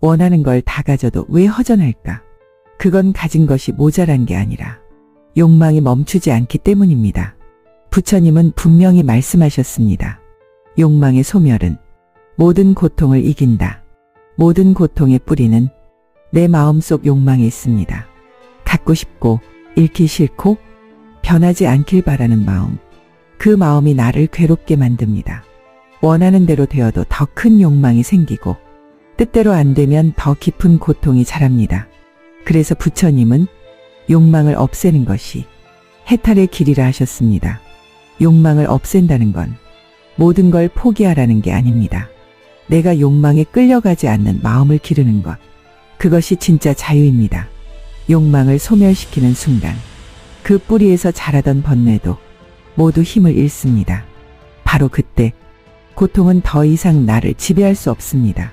원하는 걸 다 가져도 왜 허전할까? 그건 가진 것이 모자란 게 아니라 욕망이 멈추지 않기 때문입니다. 부처님은 분명히 말씀하셨습니다. 욕망의 소멸은 모든 고통을 이긴다. 모든 고통의 뿌리는 내 마음속 욕망에 있습니다. 갖고 싶고 잃기 싫고 변하지 않길 바라는 마음. 그 마음이 나를 괴롭게 만듭니다. 원하는 대로 되어도 더 큰 욕망이 생기고 뜻대로 안 되면 더 깊은 고통이 자랍니다. 그래서 부처님은 욕망을 없애는 것이 해탈의 길이라 하셨습니다. 욕망을 없앤다는 건 모든 걸 포기하라는 게 아닙니다. 내가 욕망에 끌려가지 않는 마음을 기르는 것. 그것이 진짜 자유입니다. 욕망을 소멸시키는 순간 그 뿌리에서 자라던 번뇌도 모두 힘을 잃습니다. 바로 그때 고통은 더 이상 나를 지배할 수 없습니다.